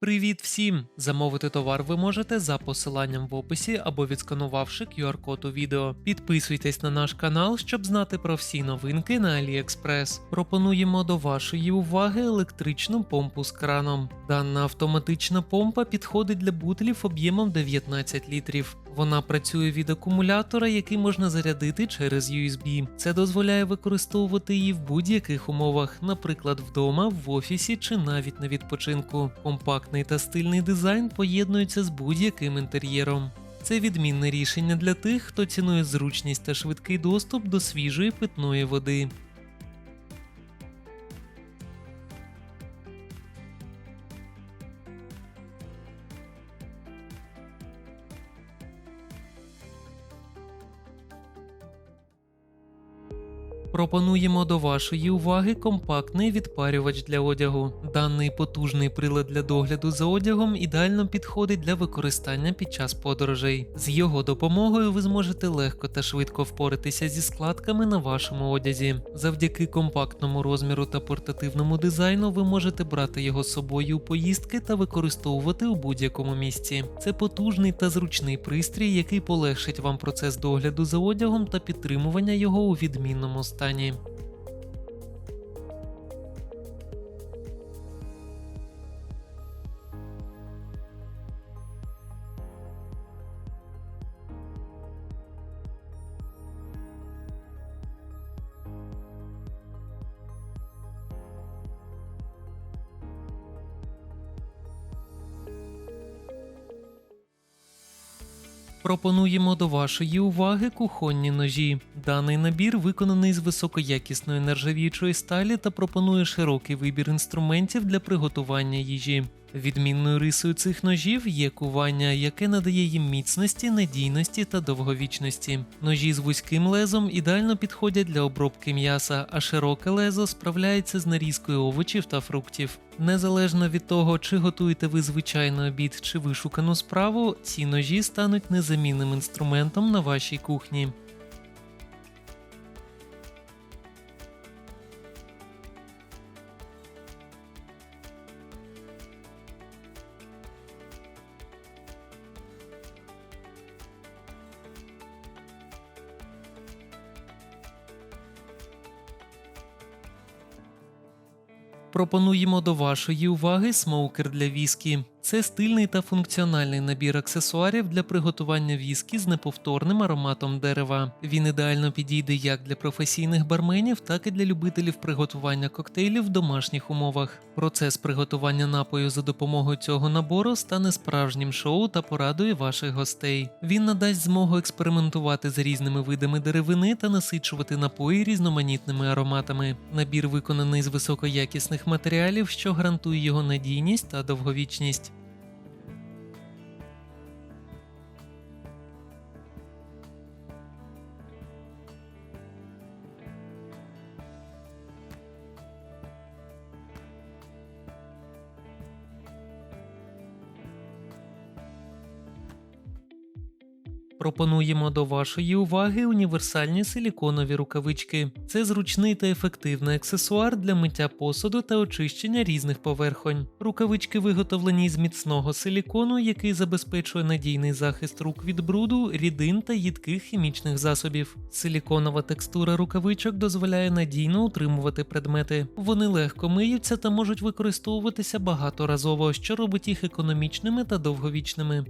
Привіт всім! Замовити товар ви можете за посиланням в описі або відсканувавши QR-код у відео. Підписуйтесь на наш канал, щоб знати про всі новинки на AliExpress. Пропонуємо до вашої уваги електричну помпу з краном. Дана автоматична помпа підходить для бутлів об'ємом 19 літрів. Вона працює від акумулятора, який можна зарядити через USB. Це дозволяє використовувати її в будь-яких умовах, наприклад, вдома, в офісі чи навіть на відпочинку. Компактний та стильний дизайн поєднуються з будь-яким інтер'єром. Це відмінне рішення для тих, хто цінує зручність та швидкий доступ до свіжої питної води. Пропонуємо до вашої уваги компактний відпарювач для одягу. Даний потужний прилад для догляду за одягом ідеально підходить для використання під час подорожей. З його допомогою ви зможете легко та швидко впоратися зі складками на вашому одязі. Завдяки компактному розміру та портативному дизайну ви можете брати його з собою у поїздки та використовувати у будь-якому місці. Це потужний та зручний пристрій, який полегшить вам процес догляду за одягом та підтримування його у відмінному стані читанні. Пропонуємо до вашої уваги кухонні ножі. Даний набір виконаний з високоякісної нержавіючої сталі та пропонує широкий вибір інструментів для приготування їжі. Відмінною рисою цих ножів є кування, яке надає їм міцності, надійності та довговічності. Ножі з вузьким лезом ідеально підходять для обробки м'яса, а широке лезо справляється з нарізкою овочів та фруктів. Незалежно від того, чи готуєте ви звичайний обід чи вишукану справу, ці ножі стануть незамінним інструментом на вашій кухні. Пропонуємо до вашої уваги смоукер для віскі. Це стильний та функціональний набір аксесуарів для приготування віскі з неповторним ароматом дерева. Він ідеально підійде як для професійних барменів, так і для любителів приготування коктейлів в домашніх умовах. Процес приготування напою за допомогою цього набору стане справжнім шоу та порадує ваших гостей. Він надасть змогу експериментувати з різними видами деревини та насичувати напої різноманітними ароматами. Набір виконаний з високоякісних матеріалів, що гарантує його надійність та довговічність. Пропонуємо до вашої уваги універсальні силіконові рукавички. Це зручний та ефективний аксесуар для миття посуду та очищення різних поверхонь. Рукавички виготовлені з міцного силікону, який забезпечує надійний захист рук від бруду, рідин та їдких хімічних засобів. Силіконова текстура рукавичок дозволяє надійно утримувати предмети. Вони легко миються та можуть використовуватися багаторазово, що робить їх економічними та довговічними.